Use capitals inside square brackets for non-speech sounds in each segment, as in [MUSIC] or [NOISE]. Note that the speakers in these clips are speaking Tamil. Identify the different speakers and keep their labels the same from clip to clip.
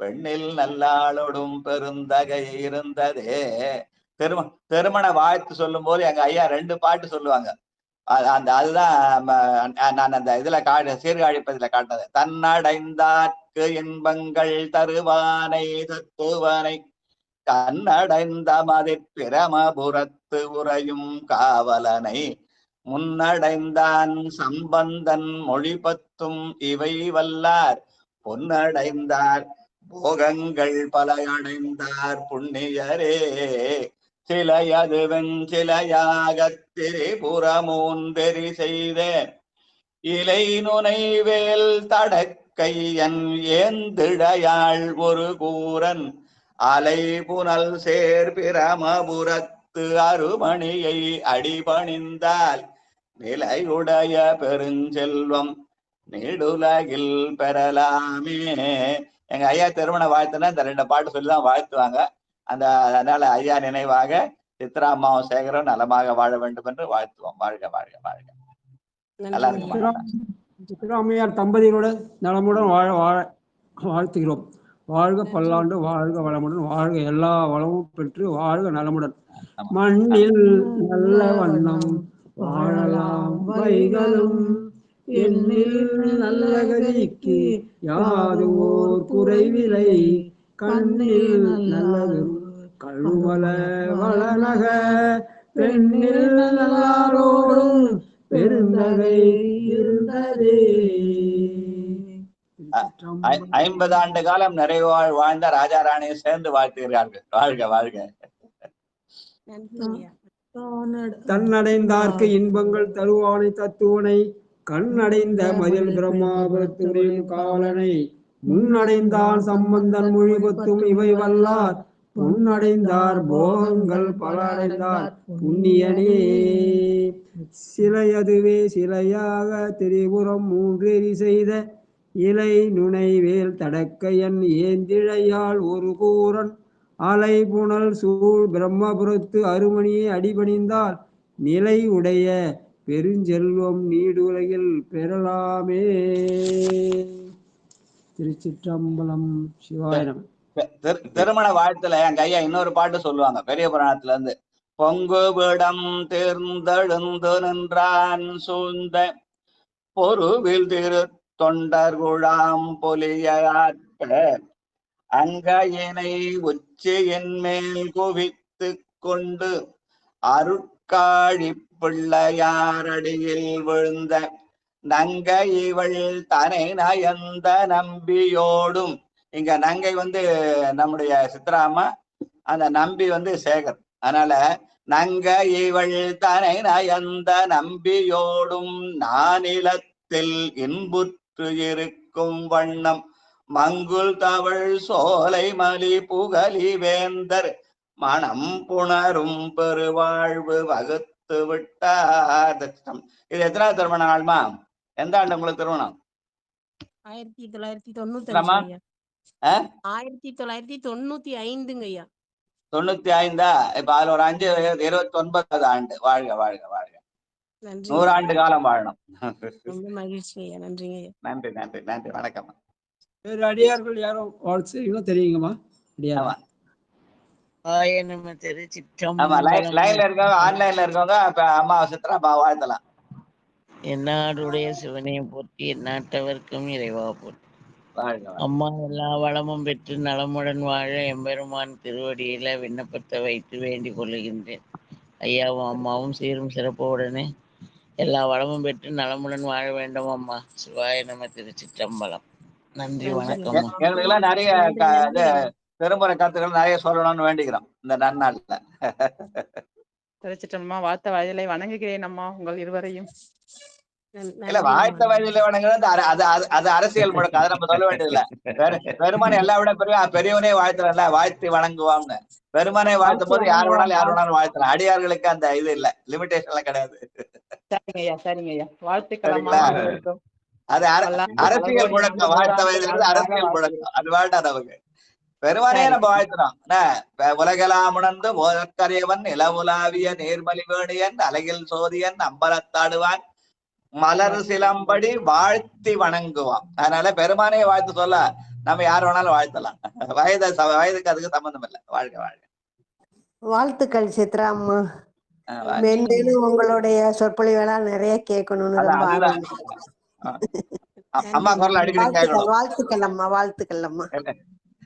Speaker 1: பெண்ணில் நல்லாளோடும் பெருந்தகை இருந்ததே. திரும திருமண வாழ்த்து சொல்லும் போது எங்க ஐயா ரெண்டு பாட்டு சொல்லுவாங்க. அந்த அதுதான் நான் அந்த இதுல காடு சீர்காழிப்பதில காட்டினது. தன்னடைந்தார்க்கு இன்பங்கள் தருவானை தத்துவனை கண்ணடைந்த மதிற் பிரமபுரத்து உறையும் காவலனை முன்னடைந்தான் சம்பந்தன் மொழி பத்தும் இவை வல்லார் பொன்னடைந்தார் போகங்கள் பல அடைந்தார் புண்ணியரே. சிலையது வெஞ்சிலையாகத் திரிபுறமூந்தெறி செய்த இலை நுனைவேல் தடக்கையன் ஏந்திழையாள் ஒரு கூரன் அலை புனல் சேர் பிரமபுரத்து அருமணியை அடிபணிந்தால் நிலையுடைய பெருஞ்செல்வம் நெடுலகில் பெறலாமே. எங்க ஐயா திருமண வாழ்த்துனா இந்த ரெண்டு பாட்டு சொல்லி தான் வாழ்த்துவாங்க. அந்த அதனால ஐயா நினைவாக சித்ரா அம்மாவும் சேகரும் நலமாக வாழ வேண்டும் என்று வாழ்த்துவோம். வாழ்க வாழ்க வாழ்க. நல்லா இருக்குமா?
Speaker 2: சித்தராமையார் தம்பதிகளோட நலமுடன் வாழ வாழ வாழ்த்துகிறோம். வாழ்க பல்லாண்டு வாழ்க வளமுடன் வாழ்க எல்லா வளமும் பெற்று வாழ்க நலமுடன். மண்ணில் நல்ல வண்ணம் வாழலாம் வைகளும். எண்ணில் நல்ல கதிக்கு யாது ஓர் குறைவிலை கண்ணில் நல்லது கழுமல வளநக பெண்ணில் நல்லாரோடும் பெருந்தகை இருந்ததே.
Speaker 1: ஐ- ஐம்பது ஆண்டு காலம் நிறைவு வாழ் வாழ்ந்த ராஜா ராணியை சேர்ந்து வாழ்த்துகிறார்கள். வாழ்க வாழ்க.
Speaker 2: தன்னடைந்தார்க்கு இன்பங்கள் தருவானை தத்துவனை கண்ணடைந்த மதில் பிரம்மாபுரத்துறையின் காவலனை முன்னடைந்தான் சம்பந்தன் மொழிபத்தும் இவை வல்லார். பொன்னடைந்தார் போகங்கள் பல அடைந்தார் புண்ணியனே சிலையதுவே சிலையாக திரிபுரம் மூன்றேறி செய்த இலை நுனைவேல் தடக்கையன் ஏந்திழையால் ஒரு கூரன் அலை புனல் சூழ் பிரம்மபுரத்து அருமணியை அடிபணிந்தால் நிலை உடைய பெருஞ்செல்வம் நீடுலகில் பெறலாமே. திருச்சிற்றம்பலம் சிவாயனம்
Speaker 1: திரு- திருமண வாழ்த்துல எங்க ஐயா இன்னொரு பாட்டு சொல்லுவாங்க. பெரிய புராணத்துல இருந்து பொங்கு விடம் தேர்ந்தெழுந்து நின்றான் சூழ்ந்த பொருவில் திரு தொண்டர் குழாம் பொலியாற்ற அங்கையினை உச்சியின் மேல் குவித்து கொண்டு அருட்காழி பிள்ளையாரடியில் விழுந்த நங்கை இவள் தனை நயந்த நம்பியோடும் இங்க நங்கை வந்து நம்முடைய சித்ராமா அந்த நம்பி வந்து சேகர். அதனால நங்க இவள் தனை நயந்த நம்பியோடும் நானிலத்தில் இன்புற்று இருக்கும் வண்ணம் மங்குல் தவள் சோலை மலி புகலி வேந்தர் மனம் புணரும் பெருவாழ்வு வகுத்து விட்டார் இது எத்தனாவது திருமண நாள்மா? எந்த ஆண்டு உங்களுக்கு திருமணம்?
Speaker 3: ஆயிரத்தி தொள்ளாயிரத்தி தொண்ணூத்தி? ஆயிரத்தி தொள்ளாயிரத்தி தொண்ணூத்தி ஐந்துங்க ஐயா.
Speaker 1: தொண்ணூத்தி ஐந்தா? இப்ப அதுல ஒரு அஞ்சு இருபத்தி ஒன்பதாவது ஆண்டு. வாழ்க வாழ்க வாழ்க.
Speaker 3: நன்றி.
Speaker 1: நூறு ஆண்டு காலம் வாழணும்.
Speaker 3: ரொம்ப மகிழ்ச்சி நன்றிங்க ஐயா.
Speaker 1: நன்றி நன்றி நன்றி. வணக்கம்
Speaker 2: வேறு அடியார்கள் யாரும் தெரியுங்கம்மா. அடியார்.
Speaker 1: ஆமா.
Speaker 4: ஆய நம திரு
Speaker 1: ஆமா லைன்
Speaker 4: சிற்றம்பலம்
Speaker 1: லைன்ல இருக்கவங்க ஆன்லைன்ல இருக்கவங்க இப்ப அம்மா அம்மா வாழ்த்தலாம்.
Speaker 4: எந்நாடுடைய சிவனையை போற்றி எந்நாட்டவர்க்கும் இறைவா போற்றி. அம்மா எல்லா வளமும் பெற்று நலமுடன் வாழ எம்பெருமான் திருவடியில விண்ணப்பத்தை வைத்து வேண்டிக் கொள்ளுகின்றேன் ஐயாவும் அம்மாவும் சீரும் சிறப்போடனே எல்லா வளமும் பெற்று நலமுடன் வாழ வேண்டும் அம்மா. சிவாய நம திரு சிற்றம்பலம் நன்றி. வணக்கம்
Speaker 1: எ- எங்களுக்கு எல்லாம் நிறைய க- இது திருமுறை கருத்துக்கள் நிறைய சொல்லணும்னு வேண்டிக்கிறோம் இந்த நன்னாள்ல.
Speaker 5: திருச்சிற்றம்மா வார்த்த வயலை வணங்குகிறேன் அம்மா உங்கள் இருவரையும்.
Speaker 1: இல்ல வாழ்த்த. வயதில வணங்குறது அது அது அரசியல் முழக்கம் அதை நம்ம சொல்ல வேண்டியதில்ல. பெரு- பெருமானை எல்லா விட பெரிய பெரியவனே வாழ்த்துறல வாழ்த்தி வணங்குவான்னு. பெருமானை வாழ்த்தும் போது யார் வேணாலும் யார் வேணாலும் வாழ்த்தலாம். அடியார்களுக்கு அந்த இது இல்ல லிமிடேஷன் எல்லாம் கிடையாது.
Speaker 5: சரிங்க ஐயா சரிங்க ஐயா. வாழ்த்துக்கள்.
Speaker 1: அது அர-
Speaker 5: எல்லாம்
Speaker 1: அரசியல் முழக்கம் வாழ்த்த வயதிலிருந்து அரசியல். முழக்கம் அது வாழ்த்தா நமக்கு பெருமானே. நம்ம வாழ்த்துறோம் உலகெல்லாம் உணர்ந்து ஓதற்கரியவன் நிலவுலாவிய நேர்மலி வேணியன் அலகில் சோதியன் அம்பலத்தாடுவான் மலர் சிலம்படி வாழ்த்தி வணங்குவான். அதனால பெருமானே வாழ்த்து சொல்ல நம்ம யார் வேணாலும் வாழ்த்தலாம். வயது வயதுக்கு அதுக்கு சம்பந்தம் இல்லை. வாழ்க வாழ்க.
Speaker 6: வாழ்த்துக்கள் சித்ரா அம்மா
Speaker 1: ஆஹ் வாழ்க.
Speaker 6: மென்மேலும் உங்களுடைய சொற்பொழிவெல்லாம் நிறைய கேட்கணும்னு
Speaker 1: அம்மா குரல் அடிக்கடி
Speaker 6: வாழ்த்துக்கள் அம்மா வாழ்த்துக்கள் அம்மா.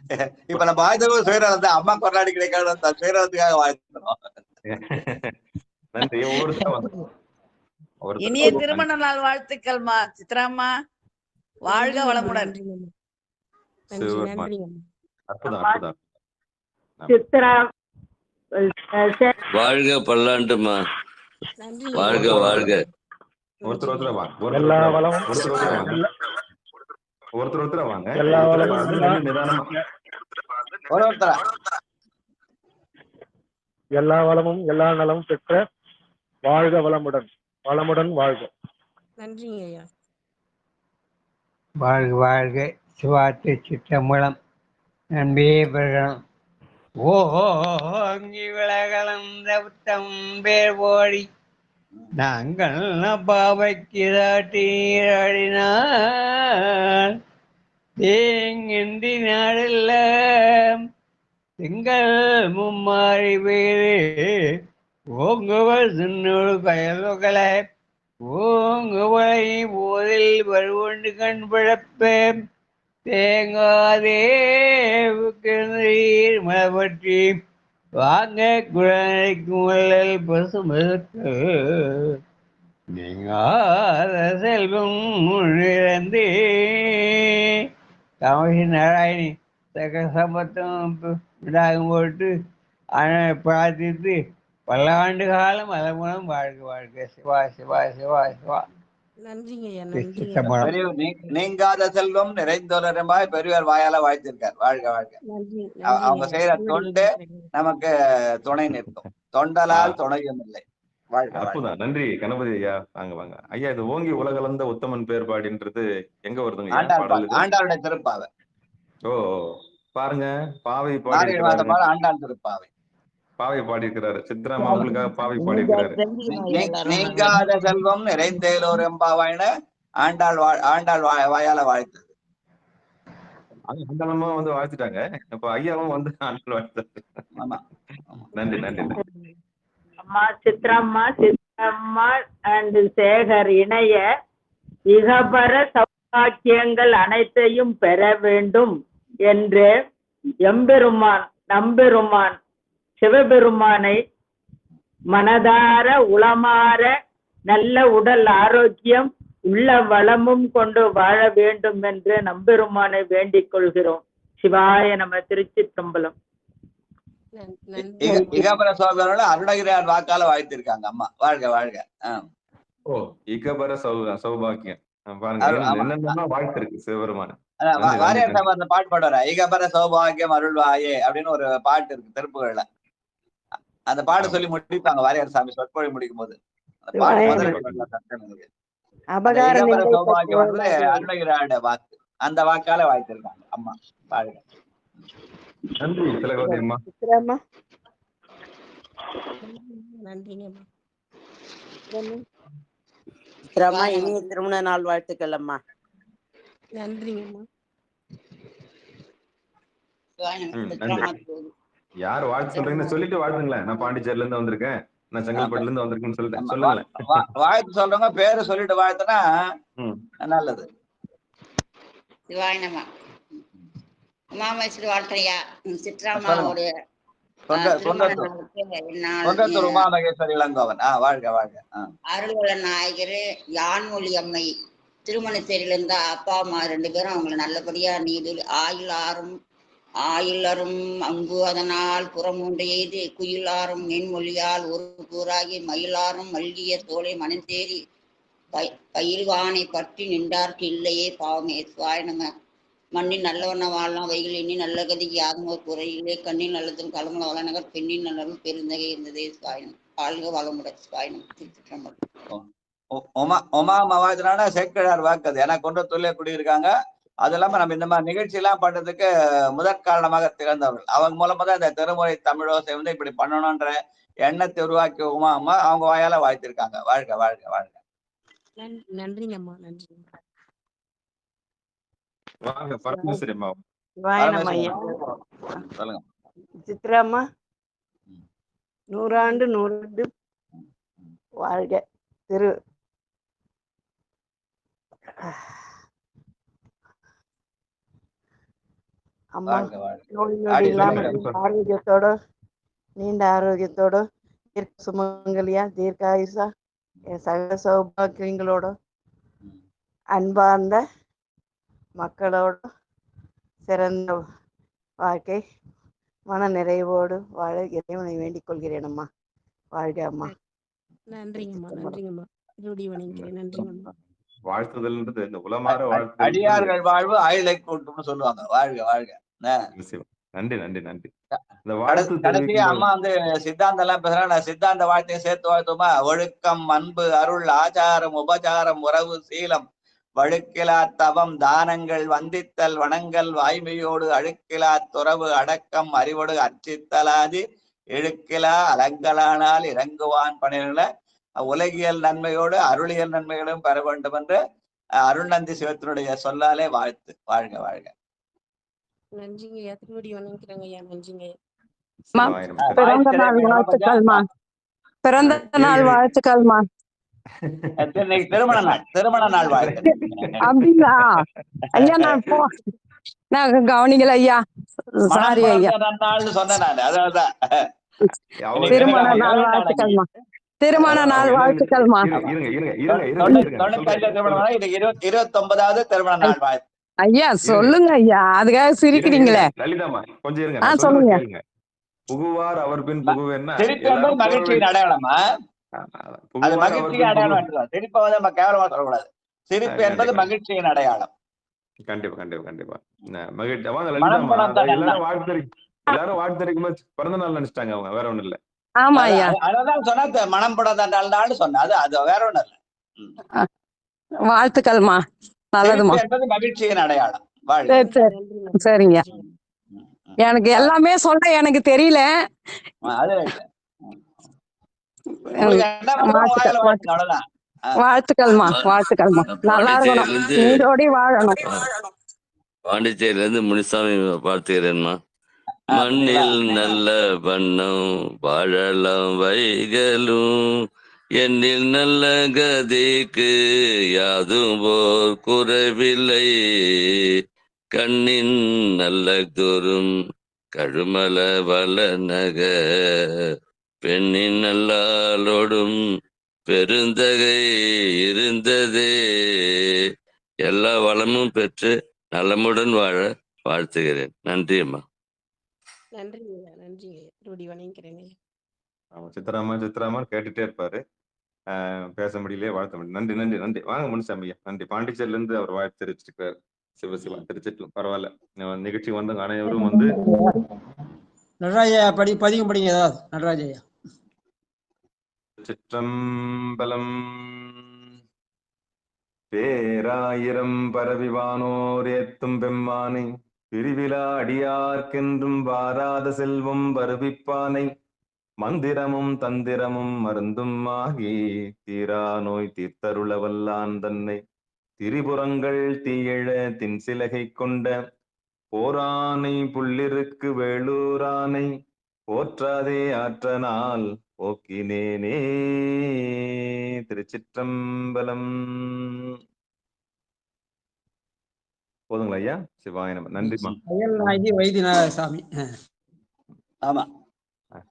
Speaker 6: [LAUGHS]
Speaker 1: இப்ப நம்ம வாழ்த்தவும் சுயரவத்தை அம்மா குரல் அடிக்கடி கேட்கணும் சுயரவத்துக்காக வாழ்த்தணும் [LAUGHS]
Speaker 7: நன்றி.
Speaker 8: இனிய திருமண நாள் வாழ்த்துக்கள்மா சித்ராம்மா. வாழ்க
Speaker 3: நன்றிங்கம்மா,
Speaker 8: வளமுடன்.
Speaker 9: வாழ்க பல்லாண்டுமா. வாழ்க வாழ்க.
Speaker 7: ஒருத்தர் ஒருத்தர்
Speaker 10: எல்லா
Speaker 7: ஒருத்தர்
Speaker 10: வளமும்
Speaker 7: ஒருத்தர் ஒருத்தர் வாங்க.
Speaker 10: எல்லா வளமும் எல்லா- நலமும் பெற்ற வாழ்க வளமுடன். வளமுடன் வாழ்க.
Speaker 3: நன்றிங்க ஐயா.
Speaker 2: வாழ்க வாழ்க. சிவாத்து சிற்றம்பலம் நம்பே பெறணும் ஓங்கி விலகலந்த உத்தம் பேர் ஓடி நாங்கள் பாவைக்கிறாட்டீராடினார் தேங்கின்றி நாடெல்லாம் திங்கள் மும்மாறி வேறு ஓங்குவள் சின்னோடு கயலுகளை ஓங்குவளை போதில் வருவொண்டு கண் பிழப்பே தேங்காதே நீர் மலப்பற்றி வாங்க குழந்தைக்கும் வள்ளல் பசுமதற்கு நீங்காத செல்வம் இழந்தே காமசி நாராயணி தக்க சம்பத்தம் விடாகம் போட்டு ஆனால் பிரார்த்தித்து பல்லாண்டு காலம் அலமுனம் வாழ்க வாழ்க. சிவா சிவா சிவா சிவா.
Speaker 1: நீங்காத செல்வம் நிறைந்தோரமாய் பெரியவர் வாயால வாழ்த்திருக்கார் வாழ்க வாழ்க. அவங்க செய்யற. தொண்டு நமக்கு துணை நிற்கும். தொண்டலால் துணையும் இல்லை.
Speaker 7: அற்புதம். நன்றி கணபதி ஐயா. வாங்க வாங்க. ஐயா இது ஓங்கி உலகளந்த உத்தமன் பேர்பாடின்றது எங்க வருதுங்க?
Speaker 1: ஆண்டாளுடைய திருப்பாவை.
Speaker 7: ஓ பாருங்க. பாவை பாடி
Speaker 1: ஆண்டாள் திருப்பாவை.
Speaker 7: பாவை பாடி இருக்கிறாரு சித்ராமா உங்களுக்காக பாவை பாடி இருக்கிறாரு
Speaker 4: தெரிஞ்சுக்கணும்
Speaker 1: நீ-
Speaker 4: எல்லாரும்
Speaker 1: நீங்காத செல்வம் நிறைந்தேலோர் எம்பாவாயின ஆண்டாள் வா- ஆண்டாள் வாயால வாழ்த்து
Speaker 7: அந்தளமா வந்து வாழ்த்துட்டாங்க. இப்ப ஐயாவும் வந்து ஆண்டாள் வாழ்த்தாரு.
Speaker 1: ஆமா.
Speaker 7: நன்றி நன்றி நன்றி.
Speaker 11: அம்மா சித்ராம்மா சித்ராம்மா அண்ட் சேகர் இணைய இகபர சௌபாக்கியங்கள் அனைத்தையும் பெற வேண்டும் என்று எம்பெருமான் நம்பெருமான் சிவபெருமானை மனதார உளமாற நல்ல உடல் ஆரோக்கியம் உள்ள வளமும் கொண்டு வாழ வேண்டும் என்று நம்பெருமானை வேண்டிக் கொள்கிறோம். சிவாய நம திருச்சிற்றம்பலம்.
Speaker 3: நன்-
Speaker 1: இக-
Speaker 3: நன்றி
Speaker 1: இகபர சோதரோட அருணகிரியார் வாக்கால வாழ்த்திருக்காங்க அம்மா. வாழ்க வாழ்க. ஆஹ்
Speaker 7: ஓ இகபர சௌ சௌபாக்கியம். ஆ, பாருங்க
Speaker 1: அது- ஆமா.
Speaker 7: என்னென்ன வாழ்த்து இருக்கு சிவபெருமான.
Speaker 1: அதான் வா-
Speaker 7: நன்றி,
Speaker 1: வாரியார். சாமி அந்த பாட்டு பாடுவார? இகபர சௌபாகியம் அருள்வாயே அப்படின்னு ஒரு பாட்டு இருக்கு திருப்புகள்ல அந்த பாட்டு சொல்லி முடிப்பாங்க. வாரியார் சாமி சொற்பொழி முடிக்கும் போது அந்த வாக்கு. வாக்கால வாழ்த்திருக்காங்க அம்மா வாழ்க
Speaker 7: நன்றி திலகவதி அம்மா.
Speaker 6: சித்ராம்மா
Speaker 5: இனிய திருமண நாள் வாழ்த்துக்கள் அம்மா
Speaker 3: நன்றிங்கம்மா.
Speaker 7: யார் வாழ்த்து சொல்றீங்கன்னு சொல்லிட்டு வாழ்த்துங்களேன். நான் பாண்டிச்சேரில இருந்து வந்திருக்கேன். நான் செங்கல்பட்டுல இருந்து வந்திருக்கேன்னு சொல்லிட்டேன்
Speaker 1: ஆமா.
Speaker 7: சொல்லுங்களேன்.
Speaker 1: வாழ்த்து சொல்றவங்க பேரு சொல்லிட்டு வாழ்த்துனா
Speaker 7: ம்.
Speaker 1: நல்லது.
Speaker 8: சிவாயனமா உமாமேஸ்வரி வாழ்க்கையா சித்ராமாவுடைய அருள்வள நாயகர் யான்மொழி அம்மை. திருமணத்தேரியில இருந்த அப்பா அம்மா ரெண்டு பேரும் அவங்களை நல்லபடியா நீடு ஆயுளாரும் ஆயுளரும் அங்கு அதனால் புறமூன்று எய்து குயிலாரும் மென்மொழியால் ஒரு கூறாகி மயிலாரும் மல்கிய தோலை மனந்தேறி பயில்வானை பற்றி நின்றார்க்கு இல்லையே பாவமே. சுவாய் மண்ணின் நல்லவன வாழலாம் வைகள் எண்ணி நல்ல கதிக்கு யாரும் ஒரு குறையிலே கண்ணின் நல்லதும் கலமுல வளநகர் பெண்ணின் நல்லதும் பெருந்தகை இருந்ததே சுவாயனம் வாழ்க வளமுட சுவாயனம் திருச்சிற்றம்பலம்.
Speaker 1: ஒமா உமா உமா மவாஜனான சேக்கிழார் வாக்கு அது. ஏன்னா குன்றத்தூர்லயே குடியிருக்காங்க. அது இல்லாம நம்ம இந்த மாதிரி நிகழ்ச்சி எல்லாம் பண்றதுக்கு முதற் காரணமாக திகழ்ந்தவர்கள். அவங்க மூலமா தான் இந்த திருமுறை தமிழோசை வந்து இப்படி பண்ணணும்ன்ற எண்ணத்தை உருவாக்கி உமா அம்மா அவங்க வாயால வாழ்த்திருக்காங்க வாழ்க வாழ்க வாழ்க.
Speaker 3: நன்றிங்க.
Speaker 7: வாங்க பரமேஸ்வரி. அம்மா
Speaker 1: சொல்லுங்க.
Speaker 12: சித்ராம்மா நூறாண்டு நூறாண்டு வாழ்க. திரு அம்மா நோய் நொடி இல்லாம ஆரோக்கியத்தோட நீண்ட ஆரோக்கியத்தோட சுமங்கலியா தீர்க்க ஆயுசா என் சகல சௌபாக்கியங்களோட அன்பார்ந்த மக்களோட சிறந்த வாழ்க்கை மன நிறைவோடு வாழ இறைவனை வேண்டிக் கொள்கிறேன் அம்மா வாழ்க அம்மா.
Speaker 3: நன்றிங்கம்மா நன்றிங்கம்மா. திருவடி வணங்கிக்கிறேன் நன்றிங்கம்மா
Speaker 7: வாழ்த்துதல்ன்றது இந்த உலமாற வாழ்த்து
Speaker 1: அடியார்கள் வாழ்வு ஆயுளை கூட்டும்னு சொல்லுவாங்க. வாழ்க வாழ்க?
Speaker 7: நன்றி நன்றி நன்றி.
Speaker 1: கடைசியா அம்மா வந்து சித்தாந்தம் எல்லாம் பேசுறா நான் சித்தாந்த வாழ்த்தையும் சேர்த்து வாழ்த்துமா? ஒழுக்கம் அன்பு அருள் ஆச்சாரம் உபசாரம் உறவு சீலம். வழுக்கிலா தவம் தானங்கள் வந்தித்தல் வணங்கல் வாய்மையோடு அழுக்கிலா துறவு அடக்கம் அறிவோடு அர்ச்சித்தலாதி. இழுக்கிலா அலங்கலானால் இறங்குவான் பணிகளை உலகியல் நன்மையோடு அருளியல் நன்மைகளும் பெற வேண்டும் என்று அருள்நந்தி சிவத்தினுடைய சொல்லாலே வாழ்த்து. வாழ்க வாழ்க.
Speaker 3: நன்றிங்க ஐயா திருவடி வணங்கிக்கிறேங்க ஐயா நன்றிங்க. ஐயா
Speaker 13: மா,
Speaker 7: சிவாயிரம்
Speaker 1: அஹ்,
Speaker 13: பிறந்த நாள் வாழ்த்துக்கள்மா பிறந்த நாள். வாழ்த்துக்கள்மா
Speaker 1: திருமண நாள் திருமண நாள் வாழ்த்து
Speaker 13: அப்படிங்களா? ஐயா நான் போ நான் கவனிக்கல ஐயா. சாரி ஐயா. திருமண நாள் வாழ்த்துக்கள்மா திருமண நாள் வாழ்த்துக்கள்மா
Speaker 1: இருபத்தி ஒன்பதாவது திருமண நாள் வாழ்த்து.
Speaker 13: ஐயா சொல்லுங்க ஐயா. அதுக்காக சிரிக்கிறீங்களே.
Speaker 7: லலிதாம்மா கொஞ்சம் இருங்க.
Speaker 13: சொல்லுங்க.
Speaker 7: புகுவார் அவர் பின் புகுவேன்னா
Speaker 1: மகிழ்ச்சியின் அடையாளமா? அது மகிழ்ச்சியின் அடையாளம் சிரிப்பை வந்து நம்ம கேவலமா சொல்லக்கூடாது. சிரிப்பு என்பது. மகிழ்ச்சியின் அடையாளம்.
Speaker 7: கண்டிப்பா கண்டிப்பா கண்டிப்பா. மகிழ்ச்சி. வாங்க
Speaker 1: மனம்
Speaker 7: லலிதாம்மா.
Speaker 1: பணம் தான்
Speaker 7: எல்லாரும். வாழ்த்து எல்லாரும் போது பிறந்த நாள் நினைச்சிட்டாங்க அவங்க வேற ஒண்ணும் இல்ல.
Speaker 13: ஆமா ஐயா.
Speaker 1: அது- அததான் சொன்னா மனம் படம் நாள்னு சொன்னேன். அது அது வேற ஒண்ணும் இல்ல.
Speaker 13: வாழ்த்துக்கள்மா. நல்லதுமா
Speaker 1: மகிழ்ச்சியின் அடையாளம்.
Speaker 13: சரிங்க. எனக்கு எல்லாமே சொல்ல எனக்கு தெரியல. வாழ்த்துக்கள்மா. வாழ்த்துக்கள்மா. நல்லா இருக்கணும். வாழணும்.
Speaker 9: பாண்டிச்சேரியில இருந்து முனிசாமி வாழ்த்துகிறேன்மா
Speaker 1: ஆ,
Speaker 9: மண்ணில்? நல்ல வண்ணம் வாழலாம் வைகளும். எண்ணில் நல்ல கதிக்கு யாதும் ஓர் குறைவில்லை. கண்ணின் நல்ல தோறும் கழுமல வள நக பெண்ணின் நல்லாளோடும் பெருந்தகை இருந்ததே. எல்லா வளமும் பெற்று நலமுடன் வாழ வாழ்த்துகிறேன். நன்றி அம்மா.
Speaker 3: திருவடி வணங்கிக்கிறேங்க. ஐயா
Speaker 7: ஆமா சித்தராமா சித்தராமா கேட்டுட்டே இருப்பாரு. பேச முடியலையே வாழ்த்த முடியும் நன்றி நன்றி நன்றி. வாங்க முனுசாமி ஐயா நன்றி. பாண்டிச்சேரில இருந்து அவர் வாழ்த்து தெரிவிச்சிருக்காரு. சிவ சிவா திருச்சிட்டு பரவாயில்ல. நிகழ்ச்சி வந்தவங்க அனைவரும் வந்து
Speaker 14: நடராஜா படி பதிகம் படிங்க ஏதாவது. நடராஜையா
Speaker 7: சிற்றம்பலம் பேராயிரம் பரவிவானோர் ஏத்தும் பெம்மானை. பிரிவிழா அடியார்க்கென்றும் வாராத செல்வம் வருவிப்பானை. மந்திரமும் தந்திரமும் மருந்தும் ஆகி தீரா நோய் தீர்த்தருள வல்லான் தன்னை. திரிபுரங்கள் தீயழ தின்சிலகை கொண்ட போரானை புள்ளிருக்கு வேளூரானை. போற்றாதே ஆற்றனால் போக்கினேனே திருச்சிற்றம்பலம். போதுங்களா ஐயா? சிவாய
Speaker 14: நாயகி வைத்தியநாத சாமி.
Speaker 1: ஆமா
Speaker 7: நன்றி
Speaker 1: புள்ளி
Speaker 7: நன்றி
Speaker 1: புள்ளிருக்கு
Speaker 7: அனைவருக்கும் வணக்கம்
Speaker 1: வேலூர்ல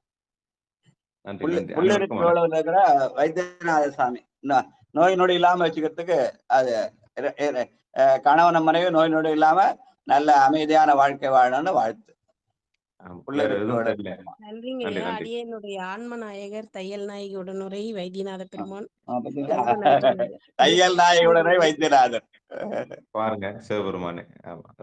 Speaker 1: இருக்கிற? வைத்தியநாத சாமி நோய் நொடி இல்லாம வச்சுக்கிறதுக்கு அது கணவன் மனைவி நோய் நொடி இல்லாம நல்ல அமைதியான வாழ்க்கை வாழணும்னு வாழ்த்து.
Speaker 3: நன்றிங்க. அடியனுடைய ஆன்ம நாயகர் தையல் நாயகி உடனுரை வைத்தியநாத பெருமான். [LAUGHS]
Speaker 1: தையல் வைத்தியநாதர்.
Speaker 7: பாருங்க சிவபெருமானே.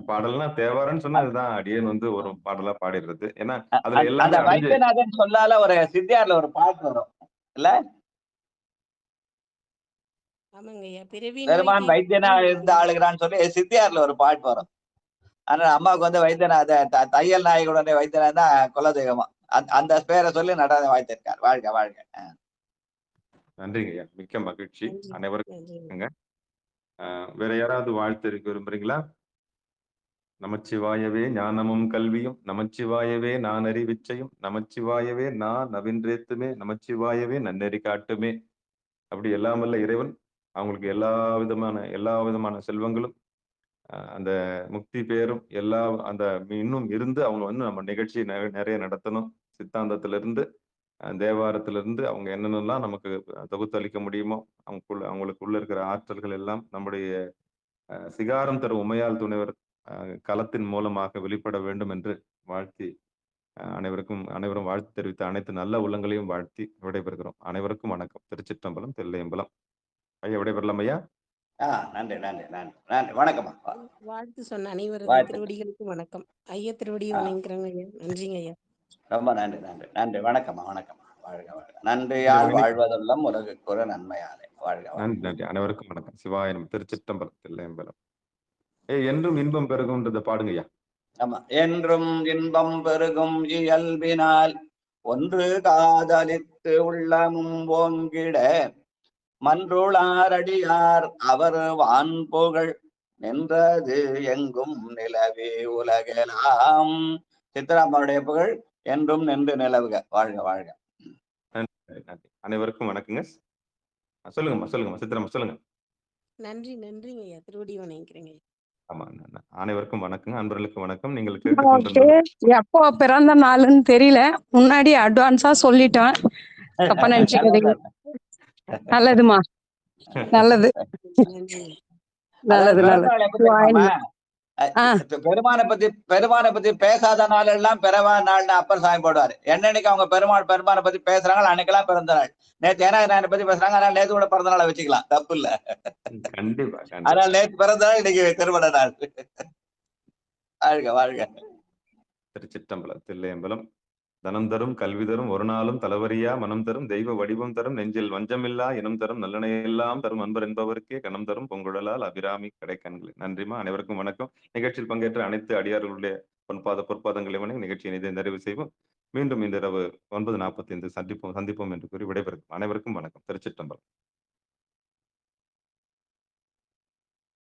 Speaker 7: பாடல்னா தேவாரன்னு சொன்னா அதுதான் அடியேன் வந்து ஒரு பாடலா பாடிடுறது. ஏன்னா அதுல எல்லாமே
Speaker 1: வைத்தியநாதன் சொல்லால ஒரு சித்தியார்ல ஒரு பாட்டு வரும். இல்ல?
Speaker 3: ஆமாங்க ஐயா பிறவி
Speaker 1: பெருமான் வைத்தியனா இருந்து ஆளுகிறான்னு சொல்லி சித்தியார்ல ஒரு பாட்டு வரும். ஆனா அம்மாவுக்கு வந்து வைத்தியநாத தையல் நாயகுடனே வைத்தியநாதன் தான் குலதெய்வமா. அந்த- அந்த பேரை சொல்லி நடன வாழ்த்திருக்கார். வாழ்க வாழ்க.
Speaker 7: நன்றிங்க ஐயா. மிக்க மகிழ்ச்சி. அனைவருக்கும் வேற யாராவது வாழ்த்து இருக்க விரும்புறீங்களா? நமச்சிவாயவே ஞானமும் கல்வியும் நமச்சிவாயவே நான் அறிவிச்சையும் நமச்சிவாயவே நான் நவின்றேத்துமே நமச்சிவாயவே நன்னெறி காட்டுமே. அப்படி எல்லாம் வல்ல இறைவன் அவங்களுக்கு எல்லா விதமான எல்லா விதமான செல்வங்களும் அந்த முக்தி பேரும் எல்லா அந்த இன்னும் இருந்து அவங்க வந்து நம்ம நிகழ்ச்சி நெ- நிறைய நடத்தணும். சித்தாந்தத்திலிருந்து தேவாரத்திலிருந்து அவங்க என்னென்னலாம் நமக்கு தொகுத்தளிக்க முடியுமோ அவங்களுக்குள்ள அவங்களுக்குள்ள இருக்கிற ஆற்றல்கள் எல்லாம் நம்முடைய சிகாரம் தரும் உமையால் துணைவர் களத்தின் மூலமாக வெளிப்பட வேண்டும் என்று வாழ்த்தி அனைவருக்கும் அனைவரும் வாழ்த்து தெரிவித்த அனைத்து நல்ல உள்ளங்களையும் வாழ்த்தி விடைபெறுகிறோம். அனைவருக்கும் வணக்கம். திருச்சிற்றம்பலம் தில்லையம்பலம். ஐயா விடைபெறலாம் ஐயா?
Speaker 1: ஆ நன்றி நன்றி நன்றி நன்றி. வணக்கம்மா.
Speaker 3: வாழ்த்து சொன்ன அனைவரது. திருவடிகளுக்கும் வணக்கம். ஐயா திருவடி
Speaker 1: ஆ.
Speaker 3: வணங்குறேங்க ஐயா. நன்றிங்க ஐயா.
Speaker 1: ரொம்ப நன்றி நன்றி நன்றி. வணக்கம்மா வணக்கம்மா. வாழ்க வாழ்க. நன்றியால் வாழ்வதெல்லாம் உலகுக்குற நன்மையாலே. வாழ்க வாழ்க.
Speaker 7: நன்றி நன்றி. அனைவருக்கும் வணக்கம். சிவாயனம் திருச்சிற்றம்பலம் தில்லையம்பலம். ஏ என்றும் இன்பம் பெருகும்ன்றதை பாடுங்க ஐயா.
Speaker 1: ஆமா. என்றும் இன்பம் பெருகும் இயல்பினால் ஒன்று காதலித்து உள்ளமும் ஓங்கிட மன்றுளாரடியார் அவர் வான்புகழ் நின்றது எங்கும் நிலவே உலகெலாம். சித்தராமனுடைய புகழ் என்றும் நின்று நிலவுக. வாழ்க வாழ்க.
Speaker 7: நன்றி அனைவருக்கும் வணக்கங்க. சொல்லுங்கம்மா சொல்லுங்கம்மா. சித்திரம்மா சொல்லுங்க.
Speaker 3: நன்றி நன்றிங்க ஐயா. திருவடி வணங்குறேங்க
Speaker 7: ஆமா அனைவருக்கும் வணக்கங்க. அன்பர்களுக்கு வணக்கம். நீங்கள்
Speaker 13: ஓகே
Speaker 7: கேட்டுக்கொண்டிருந்த
Speaker 13: எப்போ பிறந்த நாளுன்னு தெரியல. முன்னாடி அட்வான்ஸா சொல்லிட்டேன். தப்பா நினைச்சுக்காதீங்க. [LAUGHS] நல்லதுமா. நல்லது. நல்லது நல்லது.
Speaker 1: பெருமானை பத்தி பெருமானை பத்தி பேசாத நாள் எல்லாம் பிறவா நாள்னு அப்பர் சாமி போடுவாரு. என்னன்னைக்கு அவங்க பெருமாள் பெருமானை பத்தி பேசுறாங்க அன்னைக்கெல்லாம் பிறந்த நாள். நேத்து ஏனாக பத்தி பேசுறாங்க அதனால நேத்து கூட பிறந்த நாளை வச்சுக்கலாம். தப்பு இல்ல. அதனால நேத்து பிறந்த நாள் இன்னைக்கு திருமண நாள். வாழ்க வாழ்க.
Speaker 7: திருச்சிற்றம்பலம் தில்லையம்பலம். தனம் தரும் கல்வி தரும் ஒரு நாளும் தளவரியா மனம் தரும் தெய்வ வடிவம் தரும் நெஞ்சில் வஞ்சமில்லா இனம் தரும் நல்லனையெல்லாம் தரும் அன்பர் என்பவருக்கே கணம் தரும் பொங்குழலால் அபிராமி கடைக்கண்கள். நன்றிமா அனைவருக்கும் வணக்கம். நிகழ்ச்சியில் பங்கேற்ற அனைத்து அடியார்களுடைய பொன்பாத பொற்பாதங்களை வணங்கி நிகழ்ச்சியை இதை நிறைவு செய்வோம். மீண்டும் இந்த இரவு ஒன்பது நாற்பத்தி ஐந்து சந்திப்போம் சந்திப்போம் என்று கூறி விடைபெறும் அனைவருக்கும் வணக்கம். திருச்சிட்டம்பரம்